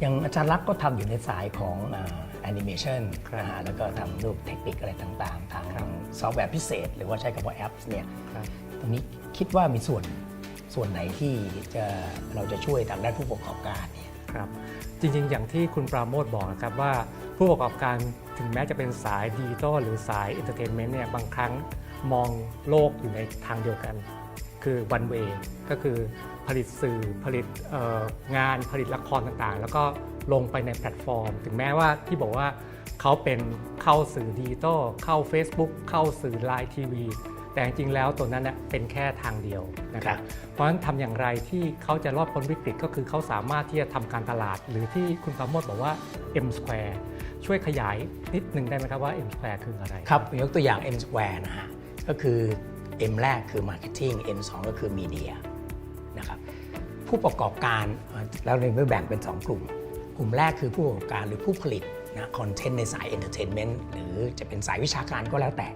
อย่างอาจารย์ลักษณ์ก็ทำอยู่ในสายของแอนิเมชันครับนะฮะแล้วก็ทำรูปเทคนิคอะไรต่างๆ ทางซอฟต์แวร์พิเศษ หรือว่าใช้คำว่าแอปเนี่ยครับตรงนี้คิดว่ามีส่วนส่วนไหนที่จะเราจะช่วยทางด้านผู้ประกอบการเนี่ยครับจริงๆ อย่างที่คุณปราโมทบอกนะครับว่าผู้ประกอบการถึงแม้จะเป็นสายดิจิตอลหรือสายเอนเตอร์เทนเมนต์เนี่ยบางครั้งมองโลกอยู่ในทางเดียวกัน คือ one way ก็คือผลิตสื่อผลิตเอ่องานผลิตละครต่างๆ แล้วก็ลงไปในแพลตฟอร์ม ถึงแม้ว่าที่บอกว่าเขาเป็นเข้าสื่อดิจิตอลเข้า Facebook เข้าสื่อไลน์ทีวีแต่จริงๆแล้วตัวนั้นเน่ยเป็นแค่ทางเดียวนะครับเพราะฉะนั้นทำอย่างไรที่เขาจะรอดพ้นวิกฤตก็คือเขาสามารถที่จะทำการตลาด หรือที่คุณปราโมทบอกว่า M Square ช่วยขยายนิดนึงได้ไหมครับว่า M Square คืออะไร ครับยกตัวอย่าง M Square นะฮะก็คือ M แรกคือ Marketing M 2ก็คือ Media นะครับผู้ประกอบการแล้วเราไม่แบ่งเป็น 2 กลุ่ม กลุ่มแรกคือผู้ประกอบการหรือผู้ผลิตนะคอนเทนต์ในสาย Entertainment หรือจะเป็นสายวิชาการก็แล้วแต่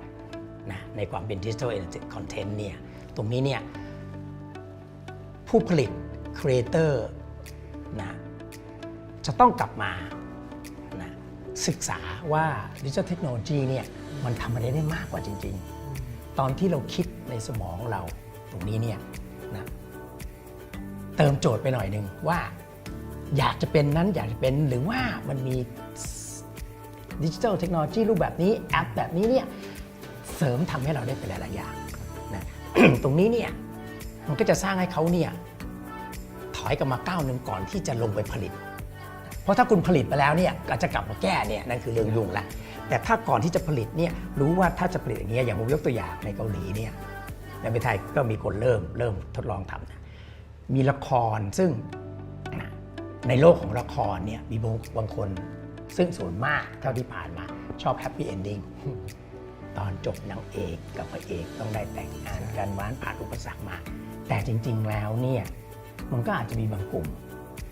นะในความเป็น Digital Content เทนต์เนี่ยตรงนี้เนี่ยผู้ผลิต Creator นะจะต้องกลับมานะศึกษาว่าดิจิทัลเทคโนโลยีเนี่ยมันทำอะไรได้มากกว่าจริง ๆ ตอนที่เราคิด ในสมองเราตรงนี้เนี่ยนะเติมโจทย์ไปหน่อยหนึ่งว่า อยากจะเป็นนั้นอยากจะเป็นหรือว่ามันมีดิจิทัลเทคโนโลยีรูปแบบนี้แอปแบบนี้เนี่ยเสริมทำให้เราได้เป็นหลาย ๆ อย่างนะตรงนี้เนี่ยมันก็จะสร้างให้เขาเนี่ยถอยกลับมาก้าวหนึ่งก่อนที่จะลงไปผลิต เพราะถ้าคุณผลิตไปแล้วเนี่ยก็จะกลับมาแก้เนี่ยนั่นคือเรื่องยุ่งละแต่ถ้าก่อนที่จะผลิตเนี่ยรู้ว่าถ้าจะผลิตอย่างเงี้ยอย่างผมยกตัวอย่างในเกาหลีเนี่ย ในประเทศไทยก็มีคนเริ่มเริ่มทดลองทำนะมีละครซึ่งนะในโลกของละครเนี่ยมีบางบางคนซึ่งส่วนมากเท่าที่ผ่านมาชอบแฮปปี้เอนดิ้งตอนจบนางเอกกับพระเอกต้องได้แต่งงานกันหวานผ่านอุปสรรคมา แต่จริง ๆ แล้วเนี่ยมันก็อาจจะมีบางกลุ่ม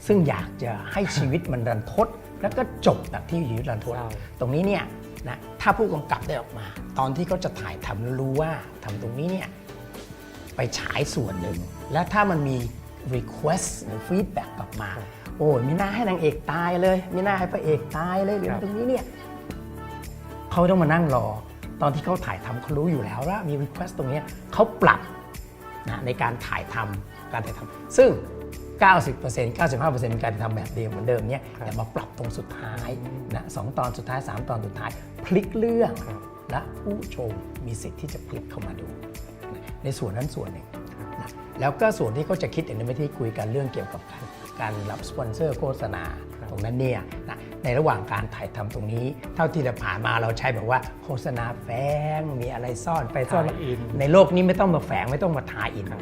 ซึ่งอยากจะให้ชีวิตมันรันทด แล้วก็จบแบบที่ชีวิตรันทดใช่ตรงนี้เนี่ยนะถ้าผู้กำกับได้ออกมา ตอนที่เขาจะถ่ายทำแล้วรู้ว่าทำตรงนี้เนี่ย ไปฉายส่วนหนึ่ง และถ้ามันมี request หรือ feedback กลับมา โอ้ยมีหน้าให้นางเอกตายเลย มีหน้าให้พระเอกตายเลยหรือครับตรงนี้เนี่ยเขาต้องมานั่งรอ ตอนที่เขาถ่ายทำเขารู้อยู่แล้วว่ามี request ตรงเนี้ยเขาปรับนะในการถ่ายทำการถ่ายทำซึ่ง 90% 95%การทำแบบเดิมเหมือนเดิมเนี่ยครับแต่มาปรับตรงสุดท้ายนะสองตอนสุดท้าย 3 ตอนสุดท้าย พลิกเรื่องครับและผู้ชมมีสิทธิ์ที่จะพลิกเข้ามาดูนะ ในส่วนนั้นส่วนหนึ่งนะแล้วก็ส่วนที่เขาจะคิดอย่างนี้ไม่ที่คุยกันเรื่องเกี่ยวกับการการรับสปอนเซอร์โฆษณาครับตรงนั้นเนี่ยนะในระหว่างการถ่ายทำตรงนี้ เท่าที่เราผ่านมาเราใช้แบบว่าโฆษณาแฝงมีอะไรซ่อนไปซ่อนถ่ายอินในโลกนี้ไม่ต้องมาแฝงไม่ต้องมาทาอินนะ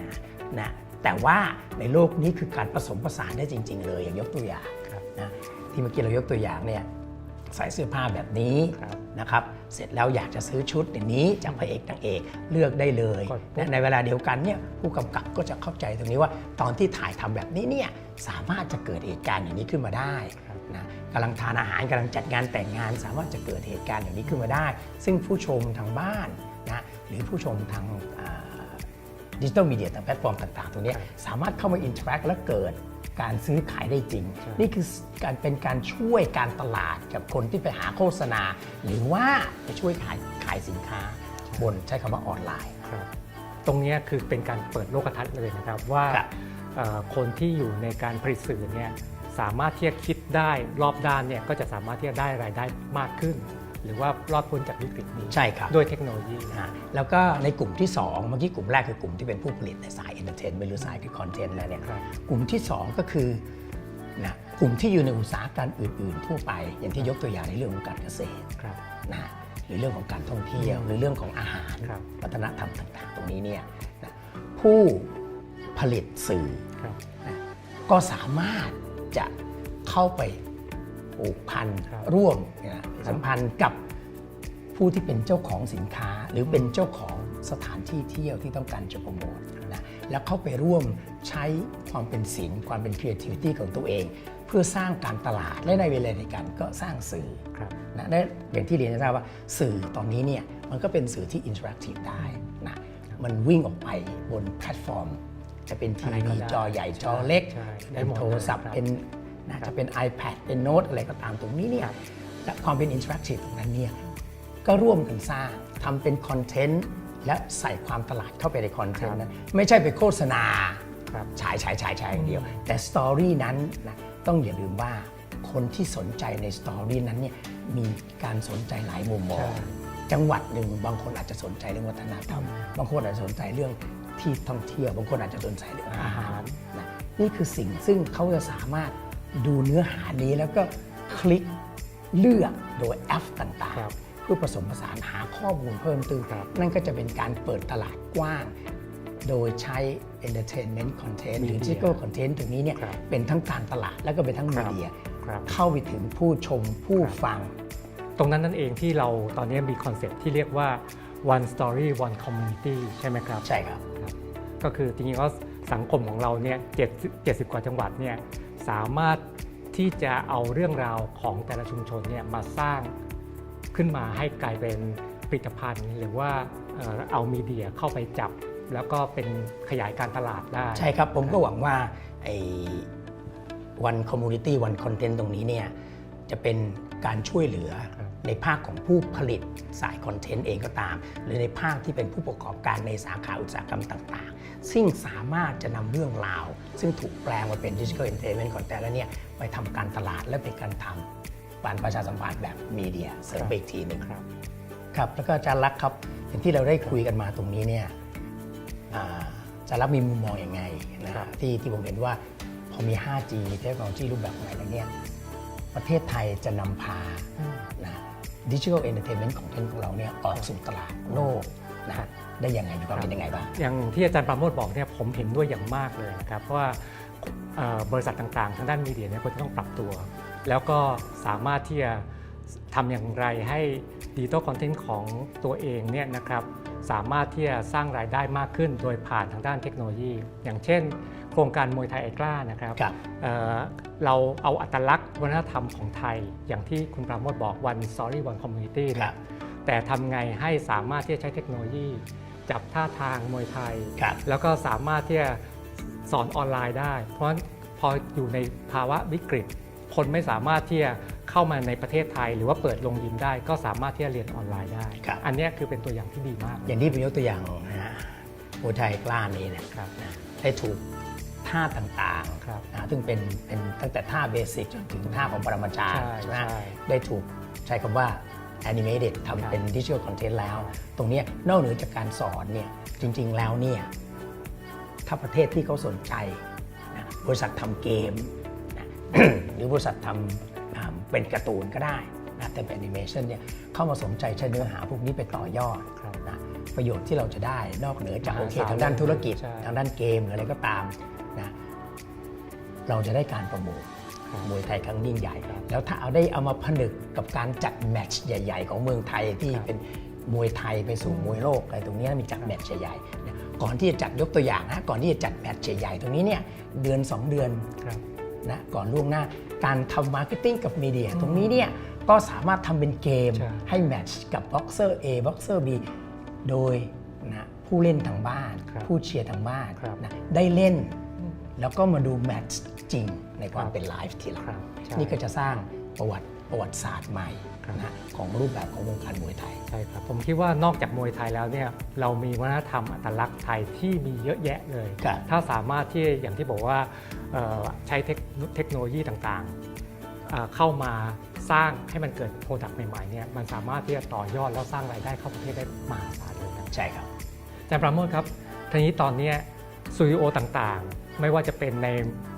นะแต่ว่าในโลกนี้คือการผสมผสานได้จริง ๆ เลยอย่างยกตัวอย่างครับนะที่เมื่อกี้เรายกตัวอย่างเนี่ย ใส่เสื้อผ้าแบบนี้ครับนะครับ เสร็จแล้วอยากจะซื้อชุดอย่างนี้จากพระเอกนางเอกเลือกได้เลยกดปุ๊บนะในเวลาเดียวกันเนี่ยผู้กำกับก็จะเข้าใจตรงนี้ว่าตอนที่ถ่ายทำแบบนี้เนี่ยสามารถจะเกิดเหตุการณ์อย่างนี้ขึ้นมาได้ครับนะกำลังทานอาหารกำลังจัดงานแต่งงาน สามารถจะเกิดเหตุการณ์อย่างนี้ขึ้นมาได้ ซึ่งผู้ชมทางบ้านนะหรือผู้ชมทางดิจิทัลมีเดียทางแพลตฟอร์มต่างๆ ตรงเนี้ยครับสามารถเข้ามาอินเทอร์แอคและเกิด การซื้อขายได้จริงใช่นี่คือการเป็นการช่วยการตลาดกับคนที่ไปหาโฆษณา หรือว่าไปช่วยขายขายสินค้าบนใช้คำว่าออนไลน์ครับตรงเนี้ยคือเป็นการเปิดโลกทัศน์เลยนะครับว่าครับเอ่อคนที่อยู่ในการผลิตสื่อเนี่ยสามารถที่จะคิดได้รอบด้านเนี่ยก็จะสามารถที่จะได้รายได้มากขึ้น หรือว่ารอดพ้นจากวิกฤตนี้ใช่ครับด้วยเทคโนโลยีนะฮะแล้วก็ในกลุ่มที่ 2 เมื่อกี้กลุ่มแรกคือกลุ่มที่เป็นผู้ผลิตในสายเอนเตอร์เทนหรือสายคือคอนเทนต์แล้วเนี่ยครับกลุ่มที่ 2 ก็คือนะกลุ่มที่อยู่ในอุตสาหกรรมอื่น ๆ ทั่วไป อย่างที่ยกตัวอย่างในเรื่องของการเกษตรครับนะฮะหรือเรื่องของการท่องเที่ยว หรือเรื่องของอาหารครับวัฒนธรรมต่างๆ ตรงนี้เนี่ยนะผู้ผลิตสื่อครับนะก็สามารถจะเข้าไป ผูกพันครับร่วมนะสัมพันธ์กับผู้ที่เป็นเจ้าของสินค้า หรือเป็นเจ้าของสถานที่เที่ยวที่ต้องการจะโปรโมทนะแล้วเข้าไปร่วมใช้ความเป็นศิลป์ความเป็น creativity ของตัวเอง เพื่อสร้างการตลาดและในเวลาเดียวกันก็สร้างสื่อครับนะและอย่างที่เรียนให้ทราบว่าสื่อตอนนี้เนี่ยมันก็เป็นสื่อที่อินเทอร์แอคทีฟได้นะมันวิ่งออกไปบนแพลตฟอร์ม จะเป็นทีอะไรก็วีได้จอใหญ่จอเล็กใช่ได้เป็นหมดโทรศัพท์เลยครับเป็น นะครับจะเป็น iPad เป็นโน้ตอะไรก็ตามตรงนี้เนี่ยและความเป็นอิน r ท c ก i v e ตรงนั้นเนี่ยก็ร่วมกันสร้างทำเป็นคอนเทนต์และใส่ความตลาดเข้าไปในคอนเทนต์นั้นไม่ใช่ไปโฆษณาครับฉายฉายฉายฉายอย่างเดียว แต่สตอรี่นั้นนะต้องอย่าลืมว่าคนที่สนใจในสตอรี่นั้นเนี่ยมีการสนใจหลายมุมมองใช่จังหวัดหนึ่งบางคนอาจจะสนใจเรื่องวัฒนธรรม บางคนอาจจะสนใจเรื่องที่ท่องเที่ยว บางคนอาจจะสนใจเรื่องอาหารนะนี่คือสิ่งซึ่งเขาจะสามารถ ดูเนื้อหานี้แล้วก็คลิกเลือกโดยแอปต่างครับๆเพื่อผสมผสานหาข้อมูลเพิ่มเติมครับนั่นก็จะเป็นการเปิดตลาดกว้าง โดยใช้ entertainment content หรือ Media digital content ตรงนี้เนี่ยครับเป็นทั้งการตลาดแล้วก็เป็นทั้งครัมีบเดียครับเข้าไปถึงผู้ชมผู้ครับฟัง ตรงนั้นนั่นเองที่เราตอนนี้มีคอนเซ็ปต์ที่เรียกว่า one story one community ใช่ไหมครับ ใช่ครับครับก็คือจริงๆก็สังคมของเราเนี่ย70 70กว่าจังหวัดเนี่ย สามารถที่จะเอาเรื่องราวของแต่ละชุมชนเนี่ยมาสร้างขึ้นมาให้กลายเป็นผลิตภัณฑ์ หรือว่าเอามีเดียเข้าไปจับ แล้วก็เป็นขยายการตลาดได้ ใช่ครับผมก็หวังว่าไอ้วันคอมมูนิตี้วันคอนเทนตรงนี้เนี่ยจะเป็นการช่วยเหลือ ในภาคของผู้ผลิตสายคอนเทนต์เองก็ตาม หรือในภาคที่เป็นผู้ประกอบการในสาขาอุตสาหกรรมต่างๆ ซึ่งสามารถจะนำเรื่องราว ซึ่งถูกแปลมาเป็น digital entertainment content แล้วเนี่ยไปทำการตลาดและเป็นการทำการประชาสัมพันธ์แบบมีเดียเสริมไปอีกทีหนึ่งครับครับแล้วก็อาจารย์รักษณ์ครับอย่างที่เราได้คุยกันมาตรงนี้เนี่ยอ่าอาจารย์รักษณ์มีมุมมองอย่างไงนะครับที่ที่ผมเห็นว่าพอมี 5G เทคโนโลยีรูปแบบใหม่แล้วเนี่ยประเทศไทยจะนำพา นะดิจิทัลเอนเตอร์เทนเมนต์ของของเราเนี่ยออกสู่ตลาดโลกนะได้ยังไงมีความเป็นยังไงบ้าง อย่างที่อาจารย์ปราโมทบอกเนี่ยผมเห็นด้วยอย่างมากเลยนะครับว่าเอ่อบริษัทต่างๆ ทางด้านมีเดียเนี่ยควรจะต้องปรับตัว แล้วก็สามารถที่จะทำอย่างไรให้ดิจิตอลคอนเทนต์ของตัวเองเนี่ยนะครับสามารถที่จะสร้างรายได้มากขึ้นโดยผ่านทางด้านเทคโนโลยี อย่างเช่นโค รงการมวยไทยไอกล้านะครับครับเอ่อเราเอาอัตลักษณ์วัฒนธรรมของไทย อย่างที่คุณปราโมทบอก one story one community คเนี่รัยบแต่ทำไงให้สามารถที่จะใช้เทคโนโลยี จับท่าทางมวยไทยครับแล้วก็สามารถที่จะสอนออนไลน์ได้ เพราะฉะนั้นพออยู่ในภาวะวิกฤต คนไม่สามารถที่จะเข้ามาในประเทศไทย หรือว่าเปิดโรงยิมได้ ก็สามารถที่จะเรียนออนไลน์ได้ครับอันเนี้ยคือเป็นตัวอย่างที่ดีมาก อย่างที่ผมยกตัวอย่างนะฮะมวยไทยกล้านี้เนยครับนะได้ถูก ท่าต่างๆครับนะซึ่งเป็นเป็นตั้งแต่ท่าเบสิกจนถึงท่าของปรมาจารย์ใช่ใช่ไหมใช่ได้ถูกใช้คำว่า animated ครับทำเป็นดิจิทัลคอนเทนต์แล้ว ตรงเนี้ยนอกเหนือจากการสอนเนี่ยจริงๆแล้วเนี่ย ถ้าประเทศที่เขาสนใจนะบริษัททำเกมนะ หรือบริษัททำอ่าเป็นการ์ตูนก็ได้นะแต่เป็นแอนิเมชันเนี่ยเข้ามาสนใจใช้เนื้อหาพวกนี้ไปต่อยอดครับนะประโยชน์ที่เราจะได้นอกเหนือจากมหาโอเคศาลทางด้านธุรกิจ ใช่ ทางด้านเกมหรืออะไรก็ตามนะ เราจะได้การโปรโมทครับมวยไทยครั้งยิ่งใหญ่ แล้วถ้าเอาได้เอามาผนึกกับการจัดแมตช์ใหญ่ ๆ ของเมืองไทยที่ครับเป็นมวยไทยไปสู่มวยโลกอะไรตรงนี้มีจัดแมตช์ใหญ่ๆเนี่ยก่อนที่จะจัดยกตัวอย่างนะก่อนที่จะจัดแมตช์ใหญ่ๆตรงนี้เนี่ยเดือน 2 เดือนครับนะก่อนล่วงหน้าการทำมาร์เก็ตติ้งกับมีเดีย ตรงนี้เนี่ยก็สามารถทำเป็นเกมใช่ให้แมทช์กับบ็อกเซอร์ A บ็อกเซอร์ B โดยนะผู้เล่นทางบ้านครับผู้เชียร์ทางบ้านครับนะได้เล่น แล้วก็มาดูแมตช์จริงในความครับเป็นไลฟ์ทีหลังครับใช่นี่ก็จะสร้างประวัติประวัติศาสตร์ใหม่ครับนะของรูปแบบของวงการมวยไทยใช่ครับผมคิดว่านอกจากมวยไทยแล้วเนี่ยเรามีวัฒนธรรมอัตลักษณ์ไทยที่มีเยอะแยะเลยครับถ้าสามารถที่อย่างที่บอกว่าเอ่อใช้เทคเทคโนโลยีต่างๆเอ่อเข้ามาสร้างให้มันเกิดโปรดักต์ใหม่ๆเนี่ยมันสามารถที่จะต่อยอดแล้วสร้างรายได้เข้าประเทศได้มหาศาลเลยครับใช่ครับอาจารย์ปราโมทครับทีนี้ตอนเนี้สตูดิโอต่างๆ ไม่ว่าจะเป็นใน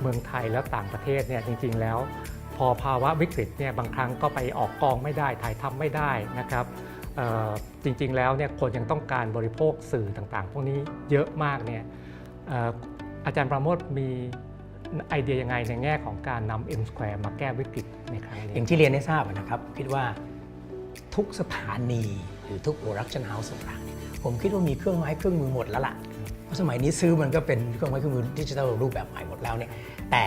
เมืองไทยและต่างประเทศเนี่ยจริง ๆ แล้ว พอภาวะวิกฤตเนี่ยบางครั้งก็ไปออกกองไม่ได้ถ่ายทำไม่ได้นะครับจริงๆแล้วเนี่ยคนยังต้องการบริโภคสื่อต่างๆ พวกนี้เยอะมากเนี่ยอาจารย์ปราโมทมีไอเดียยังไงในแง่ของการนำ M Square มาแก้วิกฤตในครั้งนี้ย่างที่เรียนให้ทราบนะครับ คิดว่าทุกสถานีหรือทุกโปรดักชันเฮาส์ต่างๆผมคิดว่ามีเครื่องไม้เครื่องมือหมดแล้วล่ะ ราะสมัยนี้ซื้อมันก็เป็นเครื่องไม้เครื่องมือดิจิทัลรูปแบบใหม่หมดแล้วเนี่ยแต่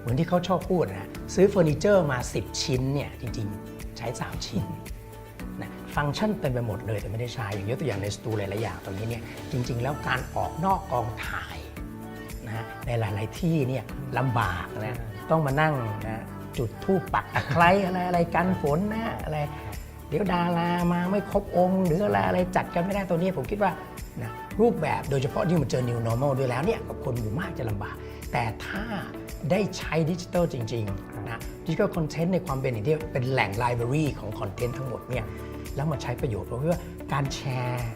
เหมือนที่เขาชอบพูดนะซื้อเฟอร์นิเจอร์มา 10 ชิ้นเนี่ยจริงๆ ใช้ 3 ชิ้นนะฟังก์ชันเต็มไปหมดเลยแต่ไม่ได้ใช้อย่างยกตัวอย่างในสตูหลายๆอย่างตรงนี้เนี่ยจริง ๆ แล้วการออกนอกกองถ่ายนะฮะในหลาย ๆ ที่เนี่ยลำบากนะต้องมานั่งนะจุดทูปปักตะไคร้อะไรอะไรกันฝนนะอะไรเดี๋ยวดารามาไม่ครบองค์หรืออะไรอะไรจัดกันไม่ได้ตัวนี้ผมคิดว่านะ รูปแบบโดยเฉพาะที่มันเจอ new normal ด้วยแล้วเนี่ยกับคนหมู่มากจะลำบาก แต่ถ้าได้ใช้ดิจิทัลจริงๆนะดิจิทัลคอนเทนต์ในความเป็นอย่างที่เป็นแหล่งไลบรารีของคอนเทนต์ทั้งหมดเนี่ยแล้วมาใช้ประโยชน์เพราะว่าการแชร์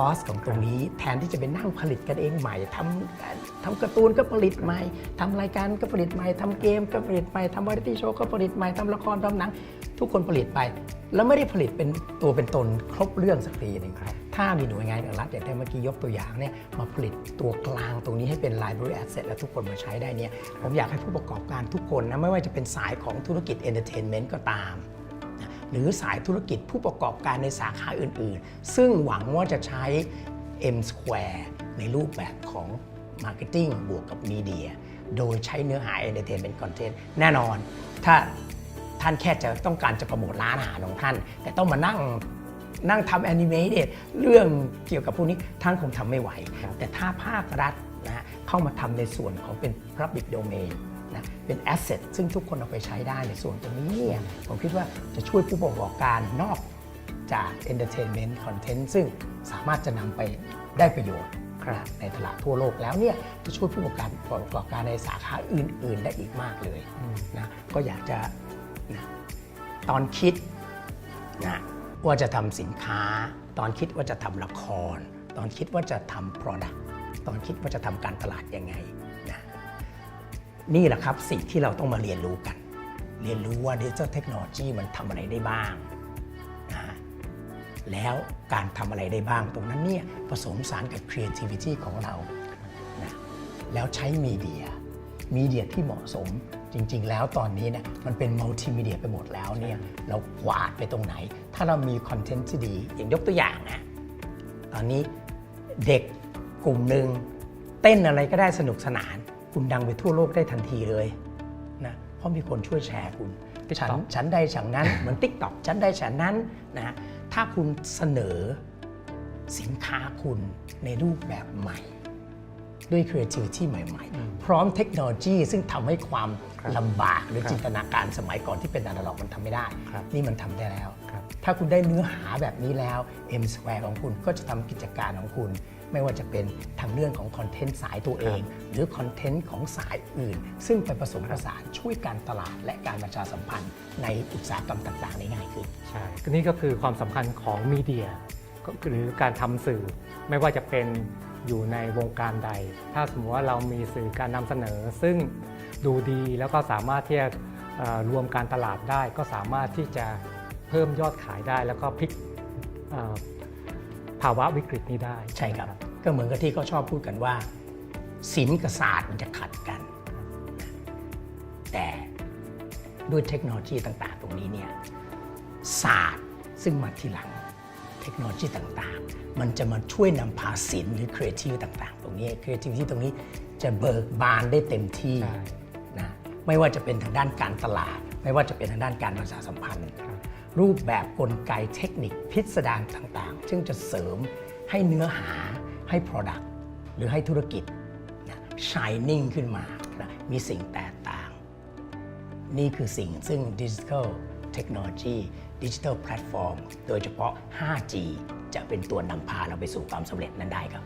อสของตรงนี้แทนที่จะไปนั่งผลิตกันเองใหม่ทำทำการ์ตูนก็ผลิตใหม่ทำรายการก็ผลิตใหม่ทำเกมก็ผลิตใหม่ทำวาไรตี้โชว์ก็ผลิตใหม่ทำละครทำหนัง ทุกคนผลิตไป แล้วไม่ได้ผลิตเป็นตัวเป็นตนครบเรื่องสักทีหนึ่งครับถ้ามีหน่วยงานของรัฐอย่างที่เมื่อกี้ยกตัวอย่างเนี่ยมาผลิตตัวกลางตรงนี้ให้เป็น library asset แล้วทุกคนมาใช้ได้เนี่ยผมอยากให้ผู้ประกอบการทุกคนนะไม่ว่าจะเป็นสายของธุรกิจ entertainment ก็ตามนะ หรือสายธุรกิจผู้ประกอบการในสาขาอื่น ๆ ซึ่งหวังว่าจะใช้ M Square ในรูปแบบของ Marketing บวกกับมีเดียโดยใช้เนื้อหา Entertainment Content แน่นอน ถ้าท่านแค่จะต้องการจะโปรโมทร้านอาหารของท่าน แต่ต้องมานั่งนั่งทำแอนิเมเตเรื่องเกี่ยวกับพวกนี้ท่านคงทำไม่ไหว แต่ถ้าภาครัฐนะฮะเข้ามาทำในส่วนของเป็น Public Domain นะเป็น Asset ซึ่งทุกคนเอาไปใช้ได้ในส่วนตรงนี้เนี่ยผมคิดว่าจะช่วยผู้ประกอบการนอกจาก Entertainment Content ซึ่งสามารถจะนำไปได้ประโยชน์นะในตลาดทั่วโลกแล้วเนี่ยจะช่วยผู้ประกอบการประกอบการในสาขาอื่น ๆ ได้อีกมากเลยนะก็อยากจะนะตอนคิดนะว่าจะทำสินค้า ตอนคิดว่าจะทำละคร ตอนคิดว่าจะทำ Product ตอนคิดว่าจะทำการตลาดยังไง นี่แหละครับสิ่งที่เราต้องมาเรียนรู้กัน เรียนรู้ว่าดิจิทัลเทคโนโลยีมันทำอะไรได้บ้างนะฮะแล้วการทำอะไรได้บ้างตรงนั้นเนี่ยผสมสารกับ creativity ของเรานะแล้วใช้มีเดียมีเดียที่เหมาะสมจริง ๆ แล้วตอนนี้เนี่ยมันเป็นมัลติมีเดียไปหมดแล้วเนี่ยเรากวาดไปตรงไหน ถ้าเรามีคอนเทนต์ที่ดี อย่างยกตัวอย่างนะตอนนี้เด็กกลุ่มหนึ่งเต้นอะไรก็ได้สนุกสนาน คุณดังไปทั่วโลกได้ทันทีเลยนะเพราะมีคนช่วยแชร์คุณ TikTok ฉันฉันใดฉันนั้นเหมือน Tik t o อกฉันใดฉันนั้นนะถ้าคุณเสนอสินค้าคุณในรูปแบบใหม่ ด้วย creativity ใหม่ ๆ พร้อมเทคโนโลยีซึ่งทำให้ความครับลำบากหรือครับจินตนาการสมัยก่อนที่เป็นอนาล็อกมันทำไม่ได้ครับนี่มันทำได้แล้วครับถ้าคุณได้เนื้อหาแบบนี้แล้ว M Square ของคุณก็จะทำกิจการของคุณ ไม่ว่าจะเป็นทางเรื่องของคอนเทนต์สายตัวเอง หรือคอนเทนต์ของสายอื่น ซึ่งไปผสมผสานช่วยการตลาดและการประชาสัมพันธ์ในอุตสาหกรรมต่างๆได้ง่ายขึ้นใช่ก็นี่ก็คือความสำคัญของมีเดียก็หรือการทำสื่อ ไม่ว่าจะเป็นอยู่ในวงการใด ถ้าสมมติว่าเรามีสื่อการนำเสนอ ซึ่งดูดีแล้วก็สามารถที่จะเอ่อรวมการตลาดได้ ก็สามารถที่จะเพิ่มยอดขายได้แล้วก็พลิกเอ่อ ภาวะวิกฤตนี้ได้ใช่ครับ ก็เหมือนกับที่เขาชอบพูดกันว่าศิลป์กับศาสตร์มันจะขัดกัน แต่ด้วยเทคโนโลยีต่างๆ ตรงนี้เนี่ยศาสตร์ซึ่งมาทีหลังเทคโนโลยีต่างๆ มันจะมาช่วยนำพาศิลป์หรือครีเอทีฟต่างๆ ตรงนี้ครีเอทีฟตรงนี้จะเบิกบานได้เต็มที่ใช่นะไม่ว่าจะเป็นทางด้านการตลาด ไม่ว่าจะเป็นทางด้านการประชาสัมพันธ์ค รูปแบบกลไกเทคนิคพิสดารต่างๆ ซึ่งจะเสริมให้เนื้อหาให้ Product หรือให้ธุรกิจนะ shining ขึ้นมานะมีสิ่งแตกต่าง นี่คือสิ่งซึ่งดิจิทัลเทคโนโลยีดิจิทัลแพลตฟอร์มโดยเฉพาะ 5G จะเป็นตัวนำพาเราไปสู่ความสำเร็จนั้นได้ครับ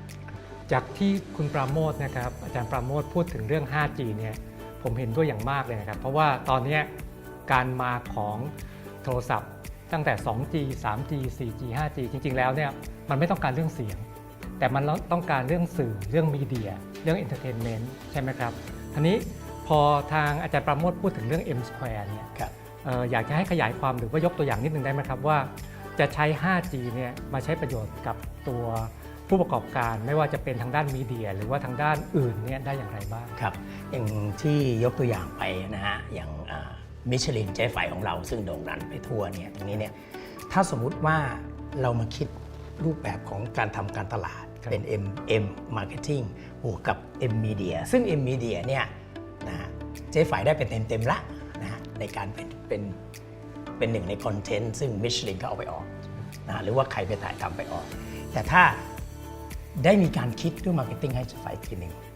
จากที่คุณปราโมทนะครับ อาจารย์ปราโมทพูดถึงเรื่อง 5G เนี่ยผมเห็นด้วยอย่างมากเลยนะครับ เพราะว่าตอนนี้การมาของโทรศัพท์ ตั้งแต่ 2G 3G 4G 5G จริง ๆ แล้วเนี่ยมันไม่ต้องการเรื่องเสียง แต่มันต้องการเรื่องสื่อเรื่องมีเดีย เรื่องเอนเตอร์เทนเมนต์ใช่ไหมครับทีนี้พอทางอาจารย์ปราโมทพูดถึงเรื่อง M Square เนี่ยครับเอ่ออยากจะให้ขยายความหรือว่ายกตัวอย่างนิดนึงได้ไหมครับว่าจะใช้ 5G เนี่ยมาใช้ประโยชน์กับตัวผู้ประกอบการไม่ว่าจะเป็นทางด้านมีเดีย หรือว่าทางด้านอื่นเนี่ยได้อย่างไรบ้างครับ อย่างที่ยกตัวอย่างไปนะฮะอย่าง มิชลินเจ๊ไฝของเราซึ่งโด่งดังไปทั่วเนี่ยตรงนี้เนี่ยถ้าสมมุติว่าเรามาคิดรูปแบบของการทำการตลาดครับเป็น M M Marketing บวกกับ M Media ซึ่ง M Media เนี่ยนะฮะเจ๊ไฝได้เป็นเต็มๆละนะฮะในการเป็นเป็นเป็นหนึ่งในคอนเทนต์ซึ่งมิชลินก็เอาไปออกนะฮะหรือว่าใครไปถ่ายทำไปออก แต่ถ้าได้มีการคิดด้วยมาร์เก็ตติ้งให้เจ๊ไฝอีกทีหนึ่งนะ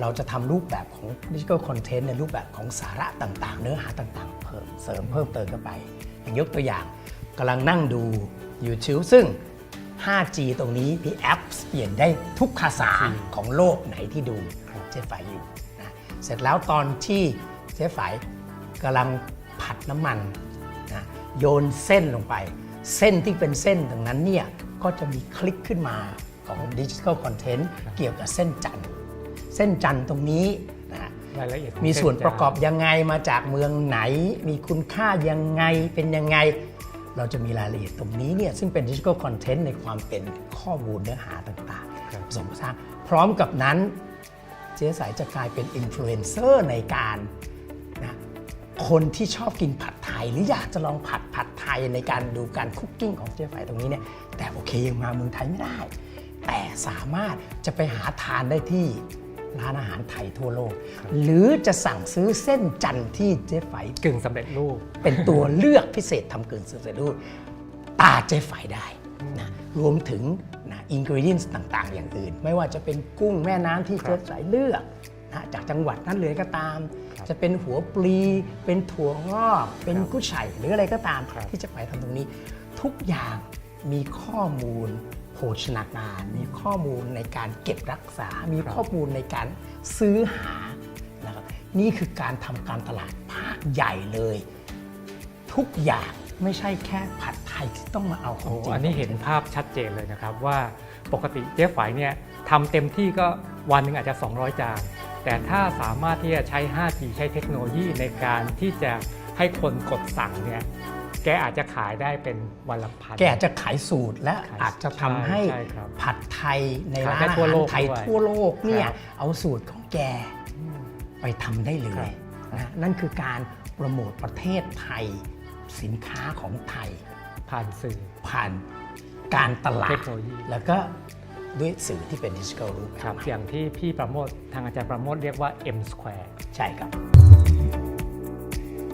เราจะทำรูปแบบของ digital content ในรูปแบบของสาระต่างๆ เนื้อหาต่างๆ เพิ่มเสริมเพิ่มเติมเข้าไปอย่างยกตัวอย่างกำลังนั่งดู YouTube ซึ่ง 5G ตรงนี้มีแอปเปลี่ยนได้ทุกภาษาของโลกไหนที่ดูเจ๊ไฝอยู่นะเสร็จแล้วตอนที่เจ๊ไฝกำลังผัดน้ำมันนะโยนเส้นลงไป เส้นที่เป็นเส้นตรงนั้นเนี่ยก็จะมีคลิกขึ้นมาของดิจิทัลคอนเทนต์เกี่ยวกับเส้นจันทร์ ส้นจันทร์ตรงนี้นะรายละเอียดของมีส่วนเส้ประกอบยังไงมาจากเมืองไหน มีคุณค่ายังไงเป็นยังไง เราจะมีรายละเอียดตรงนี้เนี่ยซึ่งเป็นดิจิทัลคอนเทนต์ในความเป็นข้อมูลเนื้อหาต่างครับๆผสมผสานพร้อมกับนั้น เจ๊สายจะกลายเป็นอินฟลูเอนเซอร์ในการนะคนที่ชอบกินผัดไทย หรืออยากจะลองผัดผัดไทยในการดูการคุกกิ้งของเจ๊ไฝตรงนี้เนี่ยแต่โอเคยังมาเมืองไทยไม่ได้ แต่สามารถจะไปหาทานได้ที่ ร้านอาหารไทยทั่วโลก หรือจะสั่งซื้อเส้นจันทร์ที่เจ๊ไฝกึ่งสำเร็จรูป เป็นตัวเลือกพิเศษทำเกินสื่อเสร็จรูปตาเจ๊ไฝได้นะรวมถึงนะอินกริเดียนต่าง ๆ อย่างอื่น ไม่ว่าจะเป็นกุ้งแม่น้ำที่ครัเจ๊บไฝเลือกนะจากจังหวัดนั้นเลยก็ตามครับจะเป็นหัวปลี เป็นถั่วงอกเป็นครับกุ้ยช่ายหรืออะไรก็ตามครับที่เจะไปทำตรงนี้ ทุกอย่างมีข้อมูลโภชนาการ มีข้อมูลในการเก็บรักษา มีข้อมูลในการซื้อหานะครับนี่คือการทำการตลาดภาคใหญ่เลย ทุกอย่างไม่ใช่แค่ผัดไทยที่ต้องมาเอาของโอ้จริงอันนี้เห็นภาพชัดเจนเลยนะครับว่าปกติเจ๊ไฝเนี่ยทำเต็มที่ก็วันหนึ่งอาจจะ 200 จาน แต่ถ้าสามารถที่จะใช้ 5G ใช้เทคโนโลยีในการที่จะให้คนกดสั่งเนี่ย แกอาจจะขายได้เป็นวันละพัน แกอาจจะขายสูตรและขายอาจจะทำให้ใช่ครับผัดไทยในขายร้านได้อาทั่วหารโลกไทยด้วยทั่วโลกเนี่ยครับเอาสูตรของแกไปทำได้เลยนะนั่นคือการโปรโมทประเทศไทยสินค้าของไทย ผ่านสื่อผ่านการตลาเทดคโนโลยีแล้วก็ด้วยสื่อที่เป็นดิจิทัลรูปแบครับบใหม่อย่างที่พี่ประโมททางอาจารย์ประโมทเรียกว่า M Square ใช่ครับ